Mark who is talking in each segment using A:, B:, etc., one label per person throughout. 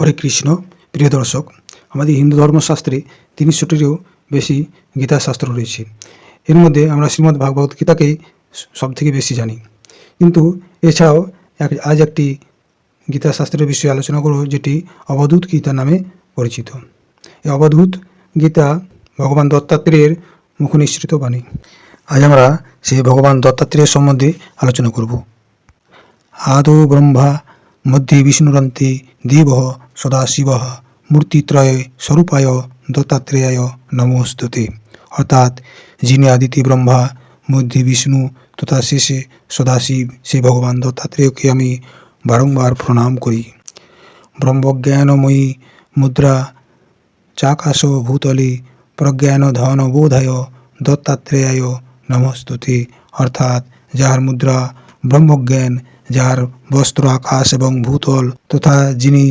A: হরে কৃষ্ণ, প্রিয় দর্শক, আমাদের হিন্দু ধর্মশাস্ত্রে তিনশোটিরও বেশি গীতা শাস্ত্র রয়েছে। এর মধ্যে আমরা শ্রীমদ্ ভাগবত গীতাকেই সব থেকে বেশি জানি। কিন্তু এছাড়াও এক, আজ একটি গীতা শাস্ত্রের বিষয়ে আলোচনা করব, যেটি অবধূত গীতা নামে পরিচিত। এই অবধূত গীতা ভগবান দত্তাত্রেয়ের মুখনিসৃত বাণী। আজ আমরা সেই ভগবান দত্তাত্রেয়ের সম্বন্ধে আলোচনা করব। আদৌ ব্রহ্মা মধ্যে বিষ্ণুরন্তে দেব সদাশিব মূর্তিত্রয় স্বরূপায় দত্তাত্রেয়ায় নমস্তুতে। অর্থাৎ যিনি আদিতি ব্রহ্মা, মধ্যে বিষ্ণু, তথা শেষে সদাশিব সেই ভগবান দত্তাত্রেয়কে আমি বারংবার প্রণাম করি। ব্রহ্মজ্ঞানময়ী মুদ্রা চাকাশ ভূতলে প্রজ্ঞান ধন বোধায় দত্তাত্রেয়ায় নমস্তুতে। অর্থাৎ যার মুদ্রা ব্রহ্মজ্ঞান যার বস্ত্র আকাশ এবং ভূতল তথা যিনি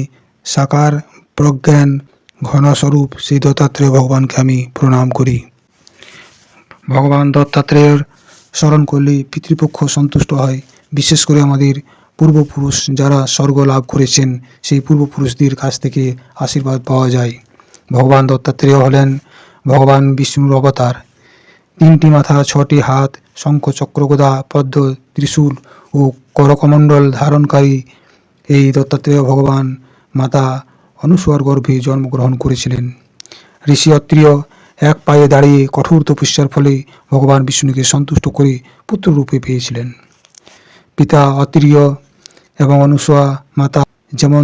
A: সাকার, প্রজ্ঞান, ঘনস্বরূপ, সেই দত্তাত্রেয় ভগবানকে আমি প্রণাম করি। ভগবান দত্তাত্রেয়ের স্মরণ করলে পিতৃপক্ষ সন্তুষ্ট হয়। বিশেষ করে আমাদের পূর্বপুরুষ যারা স্বর্গ লাভ করেছেন, সেই পূর্বপুরুষদের কাছ থেকে আশীর্বাদ পাওয়া যায়। ভগবান দত্তাত্রেয় হলেন ভগবান বিষ্ণুর অবতার। তিনটি মাথা, ছটি হাত, শঙ্খ চক্র গদা পদ্ম, ত্রিশূল ও করকমণ্ডল ধারণকারী এই দত্তাত্রেয় ভগবান মাতা অনুসুয়ার গর্ভে জন্মগ্রহণ করেছিলেন। ঋষি অত্রিয় এক পায়ে দাঁড়িয়ে কঠোর তপস্যার ফলে ভগবান বিষ্ণুকে সন্তুষ্ট করে পুত্ররূপে পেয়েছিলেন। পিতা অত্রিয় এবং অনুসুয়া মাতা যেমন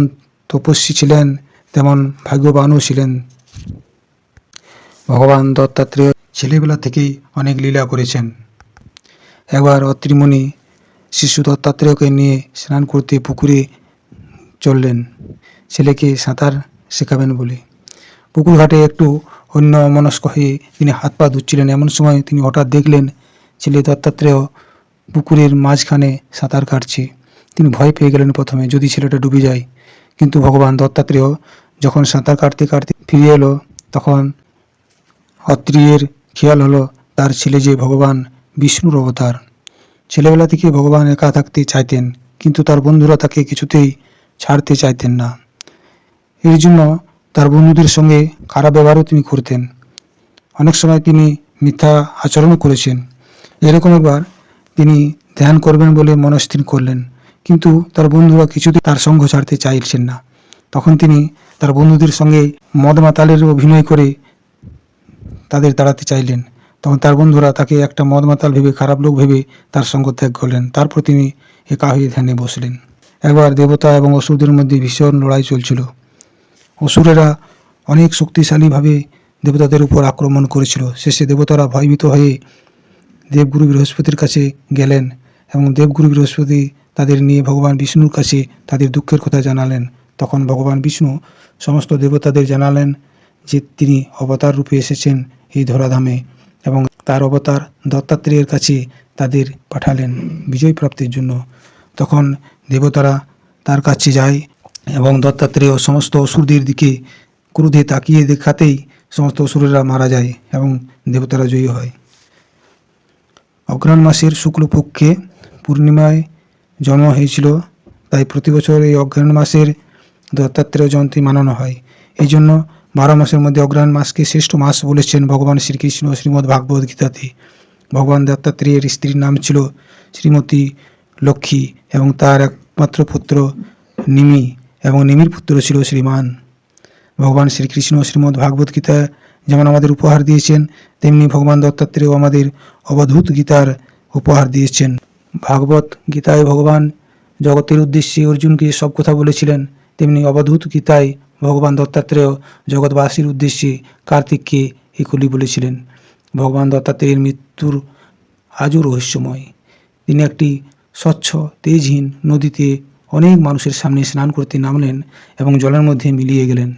A: তপস্বী ছিলেন, তেমন ভাগ্যবানও ছিলেন। ভগবান দত্তাত্রেয় ছেলেবেলা থেকেই অনেক লীলা করেছেন। একবার অত্রিমণি শিশু দত্তাত্রেয়কে নিয়ে স্নান করতে পুকুরে চললেন। ছেলেকে সাঁতার শেখাবেন বলে। পুকুর ঘাটে একটু অন্য মনস্ক হয়ে তিনি হাত পা ধুচ্ছিলেন। এমন সময় তিনি হঠাৎ দেখলেন, ছেলে দত্তাত্রেয় পুকুরের মাঝখানে সাঁতার কাটছে। তিনি ভয় পেয়ে গেলেন প্রথমে, যদি ছেলেটা ডুবে যায়। কিন্তু ভগবান দত্তাত্রেয় যখন সাঁতার কাটতে কাটতে ফিরে এলো, তখন অত্রিয়ের খেয়াল হলো তার ছেলে যে ভগবান বিষ্ণুর অবতার। ছেলেবেলা থেকে ভগবান একা থাকতে চাইতেন, কিন্তু তার বন্ধুরা তাকে কিছুতেই ছাড়তে চাইতেন না। এর জন্য তার বন্ধুদের সঙ্গে খারাপ ব্যবহারও তিনি করতেন। অনেক সময় তিনি মিথ্যা আচরণও করেছেন। এরকম একবার তিনি ধ্যান করবেন বলে মনস্থির করলেন, কিন্তু তার বন্ধুরা কিছুতেই তার সঙ্গ ছাড়তে চাইছেন না। তখন তিনি তার বন্ধুদের সঙ্গে মদ মাতালের অভিনয় করে তাদের তাড়াতে চাইলেন। তখন তার বন্ধুরা তাকে একটা মদ মাতাল ভেবে, খারাপ লোক ভেবে তার সঙ্গ ত্যাগ করলেন। তারপর তিনি একা হয়ে ধ্যানে বসলেন। একবার দেবতা এবং অসুরদের মধ্যে ভীষণ লড়াই চলছিল। অসুরেরা অনেক শক্তিশালীভাবে দেবতাদের উপর আক্রমণ করেছিল। শেষে দেবতারা ভয়ভীত হয়ে দেবগুরু বৃহস্পতির কাছে গেলেন এবং দেবগুরু বৃহস্পতি তাদের নিয়ে ভগবান বিষ্ণুর কাছে তাদের দুঃখের কথা জানালেন। তখন ভগবান বিষ্ণু সমস্ত দেবতাদের জানালেন যে তিনি অবতার রূপে এসেছেন এই ধরাধামে। তার অবতার দত্তাত্রেয়ের কাছে তাদের পাঠালেন বিজয় প্রাপ্তির জন্য। তখন দেবতারা তার কাছে যায় এবং দত্তাত্রেয় সমস্ত অসুরদের দিকে ক্রোধে তাকিয়ে দেখাতেই সমস্ত অসুরেরা মারা যায় এবং দেবতারা জয়ী হয়। অগ্রহণ মাসের শুক্লপক্ষে পূর্ণিমায় জন্ম হয়েছিল, তাই প্রতি বছর এই অগ্রহণ মাসের দত্তাত্রেয় জয়ন্তী মানানো হয়। এই জন্য বারো মাসের মধ্যে অগ্রহণ মাসকে শ্রেষ্ঠ মাস বলেছেন ভগবান শ্রীকৃষ্ণ শ্রীমদ্ ভাগবত গীতাতে। ভগবান দত্তাত্রেয়ের স্ত্রীর নাম ছিল শ্রীমতী লক্ষ্মী এবং তার একমাত্র পুত্র নিমি এবং নিমির পুত্র ছিল শ্রীমান। ভগবান শ্রীকৃষ্ণ শ্রীমদ্ ভাগবত গীতা যেমন আমাদের উপহার দিয়েছেন, তেমনি ভগবান দত্তাত্রেয় আমাদের অবধূত গীতার উপহার দিয়েছেন। ভাগবত গীতায় ভগবান জগতের উদ্দেশ্যে অর্জুনকে সব কথা বলেছিলেন, তেমনি অবধূত গীতায় ভগবান দত্তাত্রেয় জগৎবাসীর উদ্দেশ্যে কার্তিককে এগুলি বলেছিলেন। ভগবান দত্তাত্রেয়ের মৃত্যুর আজও রহস্যময়। তিনি একটি স্বচ্ছ, তেজহীন নদীতে অনেক মানুষের সামনে স্নান করতে নামলেন এবং জলের মধ্যে মিলিয়ে গেলেন।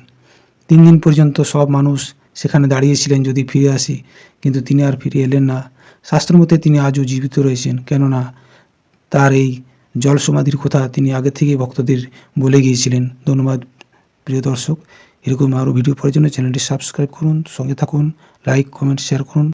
A: তিন দিন পর্যন্ত সব মানুষ সেখানে দাঁড়িয়েছিলেন যদি ফিরে আসি, কিন্তু তিনি আর ফিরে এলেন না। শাস্ত্রমতে তিনি আজও জীবিত রয়েছেন, কেননা তার এই জল সমাধির কথা তিনি আগে থেকেই ভক্তদের বলে গিয়েছিলেন। ধন্যবাদ। প্রিয় দর্শক, এরকম আরও ভিডিও পাওয়ার জন্য চ্যানেলটি সাবস্ক্রাইব করুন, সঙ্গে থাকুন, লাইক, কমেন্ট শেয়ার করুন।